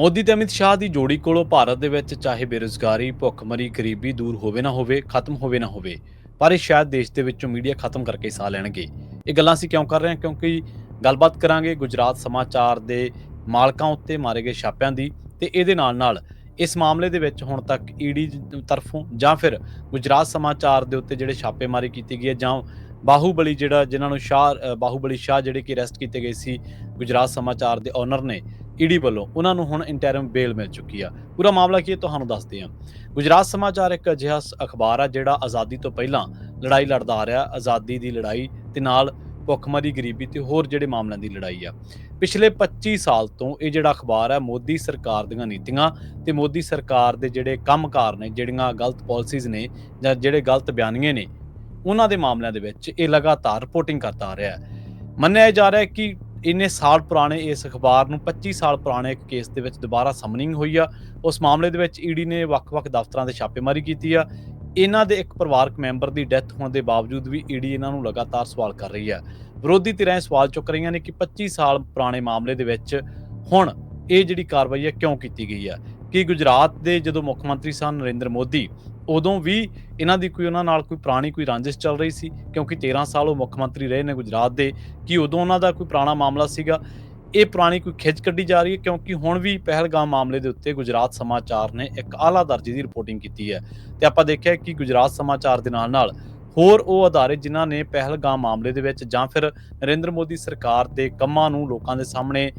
ਮੋਦੀ ਤੇ ਅਮਿਤ ਸ਼ਾਹ ਦੀ ਜੋੜੀ ਕੋਲੋਂ ਭਾਰਤ ਦੇ ਵਿੱਚ ਚਾਹੇ ਬੇਰੁਜ਼ਗਾਰੀ, ਭੁੱਖਮਰੀ, ਗਰੀਬੀ ਦੂਰ ਹੋਵੇ ਨਾ ਹੋਵੇ, ਖਤਮ ਹੋਵੇ ਨਾ ਹੋਵੇ, ਪਰ ਇਹ ਸ਼ਾਇਦ ਦੇਸ਼ ਦੇ ਵਿੱਚੋਂ ਮੀਡੀਆ ਖਤਮ ਕਰਕੇ ਸਾਹ ਲੈਣਗੇ। ਇਹ ਗੱਲਾਂ ਅਸੀਂ ਕਿਉਂ ਕਰ ਰਹੇ ਹਾਂ? ਕਿਉਂਕਿ ਗੱਲਬਾਤ ਕਰਾਂਗੇ ਗੁਜਰਾਤ ਸਮਾਚਾਰ ਦੇ ਮਾਲਕਾਂ ਉੱਤੇ ਮਾਰੇ ਗਏ ਛਾਪਿਆਂ ਦੀ ਤੇ ਇਹਦੇ ਨਾਲ ਨਾਲ ਇਸ ਮਾਮਲੇ ਦੇ ਵਿੱਚ ਹੁਣ ਤੱਕ ਈਡੀ ਤਰਫੋਂ ਜਾਂ ਫਿਰ ਗੁਜਰਾਤ ਸਮਾਚਾਰ ਦੇ ਉੱਤੇ ਜਿਹੜੇ ਛਾਪੇਮਾਰੀ ਕੀਤੀ ਗਈ ਹੈ ਜਾਂ ਬਾਹੂਬਲੀ ਜਿਹੜਾ ਜਿਨ੍ਹਾਂ ਨੂੰ ਸ਼ਾਹ ਬਾਹੂਬਲੀ ਸ਼ਾਹ ਜਿਹੜੇ ਕਿ ਅਰੈਸਟ ਕੀਤੇ ਗਏ ਸੀ ਗੁਜਰਾਤ ਸਮਾਚਾਰ ਦੇ ਓਨਰ ਨੇ ਈਡੀ ਵੱਲੋਂ ਉਹਨਾਂ ਨੂੰ ਹੁਣ ਇੰਟਰਮ ਬੇਲ ਮਿਲ ਚੁੱਕੀ ਆ। ਪੂਰਾ ਮਾਮਲਾ ਕੀ ਹੈ ਤੁਹਾਨੂੰ ਦੱਸਦੇ ਹਾਂ। ਗੁਜਰਾਤ ਸਮਾਚਾਰ ਇੱਕ ਅਜਿਹਾ ਸ- ਅਖਬਾਰ ਆ ਜਿਹੜਾ ਆਜ਼ਾਦੀ ਤੋਂ ਪਹਿਲਾਂ ਲੜਾਈ ਲੜਦਾ ਆ ਰਿਹਾ, ਆਜ਼ਾਦੀ ਦੀ ਲੜਾਈ ਤੇ ਨਾਲ ਭੁੱਖਮਰੀ, ਗਰੀਬੀ ਤੇ ਹੋਰ ਜਿਹੜੇ ਮਾਮਲਿਆਂ ਦੀ ਲੜਾਈ ਆ। ਪਿਛਲੇ 25 ਸਾਲ ਤੋਂ ਇਹ ਜਿਹੜਾ ਅਖਬਾਰ ਹੈ ਮੋਦੀ ਸਰਕਾਰ ਦੀਆਂ ਨੀਤੀਆਂ ਤੇ ਮੋਦੀ ਸਰਕਾਰ ਦੇ ਜਿਹੜੇ ਕੰਮਕਾਰ ਨੇ, ਜਿਹੜੀਆਂ ਗਲਤ ਪਾਲਿਸੀਜ਼ ਨੇ ਜਾਂ ਜਿਹੜੇ ਗਲਤ ਬਿਆਨੀਆਂ ਨੇ, ਉਹਨਾਂ ਦੇ ਮਾਮਲਿਆਂ ਦੇ ਵਿੱਚ ਇਹ ਲਗਾਤਾਰ ਰਿਪੋਰਟਿੰਗ ਕਰਦਾ ਆ ਰਿਹਾ। ਹੈ ਮੰਨਿਆ ਜਾ ਰਿਹਾ ਹੈ ਕਿ ਇੰਨੇ ਸਾਲ ਪੁਰਾਣੇ ਇਸ ਅਖਬਾਰ ਨੂੰ 25 ਸਾਲ ਪੁਰਾਣੇ ਇੱਕ ਕੇਸ ਦੇ ਵਿੱਚ ਦੁਬਾਰਾ ਸਮਨਿੰਗ ਹੋਈ ਆ। ਉਸ ਮਾਮਲੇ ਦੇ ਵਿੱਚ ਈਡੀ ਨੇ ਵੱਖ-ਵੱਖ ਦਫ਼ਤਰਾਂ 'ਤੇ ਛਾਪੇਮਾਰੀ ਕੀਤੀ ਆ। ਇਹਨਾਂ ਦੇ ਇੱਕ ਪਰਿਵਾਰਕ ਮੈਂਬਰ ਦੀ ਡੈਥ ਹੋਣ ਦੇ ਬਾਵਜੂਦ ਵੀ ਈਡੀ ਇਹਨਾਂ ਨੂੰ ਲਗਾਤਾਰ ਸਵਾਲ ਕਰ ਰਹੀ ਹੈ ਵਿਰੋਧੀ ਧਿਰਾਂ ਇਹ ਸਵਾਲ ਚੁੱਕ ਰਹੀਆਂ ਨੇ ਕਿ 25 ਸਾਲ ਪੁਰਾਣੇ ਮਾਮਲੇ ਦੇ ਵਿੱਚ ਹੁਣ ਇਹ ਜਿਹੜੀ ਕਾਰਵਾਈ ਹੈ ਕਿਉਂ ਕੀਤੀ ਗਈ ਹੈ ਕਿ ਗੁਜਰਾਤ ਦੇ ਜਦੋਂ ਮੁੱਖ ਮੰਤਰੀ ਸਨ ਨਰਿੰਦਰ ਮੋਦੀ ਉਦੋਂ ਵੀ ਇਹਨਾਂ ਦੀ ਕੋਈ ਉਹਨਾਂ ਨਾਲ ਕੋਈ ਪੁਰਾਣੀ ਕੋਈ ਰਾਂਝਿਸ਼ ਚੱਲ ਰਹੀ ਸੀ, ਕਿਉਂਕਿ 13 ਸਾਲ ਉਹ ਮੁੱਖ ਮੰਤਰੀ ਰਹੇ ਨੇ ਗੁਜਰਾਤ ਦੇ, ਕਿ ਉਦੋਂ ਉਹਨਾਂ ਦਾ ਕੋਈ ਪੁਰਾਣਾ ਮਾਮਲਾ ਸੀਗਾ। ਇਹ ਪੁਰਾਣੀ ਕੋਈ ਖਿੱਚ ਕੱਢੀ ਜਾ ਰਹੀ ਹੈ, ਕਿਉਂਕਿ ਹੁਣ ਵੀ ਪਹਿਲਗਾਮ ਮਾਮਲੇ ਦੇ ਉੱਤੇ ਗੁਜਰਾਤ ਸਮਾਚਾਰ ਨੇ ਇੱਕ ਆਲਾ ਦਰਜੇ ਦੀ ਰਿਪੋਰਟਿੰਗ ਕੀਤੀ ਹੈ। ਤੇ ਆਪਾਂ ਦੇਖਿਆ ਕਿ ਗੁਜਰਾਤ ਸਮਾਚਾਰ ਦੇ ਨਾਲ ਨਾਲ ਹੋਰ ਉਹ ਅਦਾਰੇ ਜਿਨ੍ਹਾਂ ਨੇ ਪਹਿਲਗਾਮ ਮਾਮਲੇ ਦੇ ਵਿੱਚ ਜਾਂ ਫਿਰ ਨਰਿੰਦਰ ਮੋਦੀ ਸਰਕਾਰ ਦੇ ਕੰਮਾਂ ਨੂੰ ਲੋਕਾਂ ਦੇ ਸਾਹਮਣੇ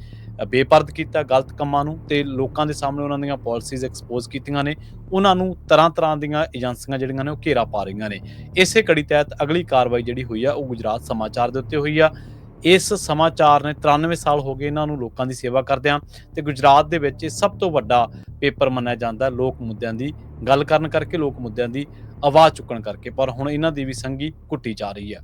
ਬੇਪਰਦ ਕੀਤਾ ਗਲਤ ਕੰਮਾਂ ਨੂੰ ਤੇ ਲੋਕਾਂ ਦੇ ਸਾਹਮਣੇ ਉਹਨਾਂ ਦੀਆਂ ਪਾਲਿਸੀਜ਼ ਐਕਸਪੋਜ਼ ਕੀਤੀਆਂ ਨੇ। ਉਹਨਾਂ ਨੂੰ ਤਰ੍ਹਾਂ ਤਰ੍ਹਾਂ ਦੀਆਂ ਏਜੰਸੀਆਂ ਜਿਹੜੀਆਂ ਨੇ ਉਹ ਘੇਰਾ ਪਾ ਰਹੀਆਂ ਨੇ। ਇਸੇ ਕੜੀ ਤਹਿਤ ਅਗਲੀ ਕਾਰਵਾਈ ਜਿਹੜੀ ਹੋਈ ਆ, ਉਹ ਗੁਜਰਾਤ ਸਮਾਚਾਰ ਦੇ ਉੱਤੇ ਹੋਈ ਆ। ਇਸ ਸਮਾਚਾਰ ਨੇ 93 ਸਾਲ ਹੋ ਗਏ ਇਹਨਾਂ ਨੂੰ ਲੋਕਾਂ ਦੀ ਸੇਵਾ ਕਰਦਿਆਂ ਤੇ ਗੁਜਰਾਤ ਦੇ ਵਿੱਚ ਇਹ ਸਭ ਤੋਂ ਵੱਡਾ ਪੇਪਰ ਮੰਨਿਆ ਜਾਂਦਾ ਲੋਕ ਮੁੱਦਿਆਂ ਦੀ ਗੱਲ ਕਰਨ ਕਰਕੇ, ਲੋਕ ਮੁੱਦਿਆਂ ਦੀ ਆਵਾਜ਼ ਚੁੱਕਣ ਕਰਕੇ। ਪਰ ਹੁਣ ਇਹਨਾਂ ਦੀ ਵੀ ਸੰਗੀ ਕੁੱਟੀ ਜਾ ਰਹੀ ਹੈ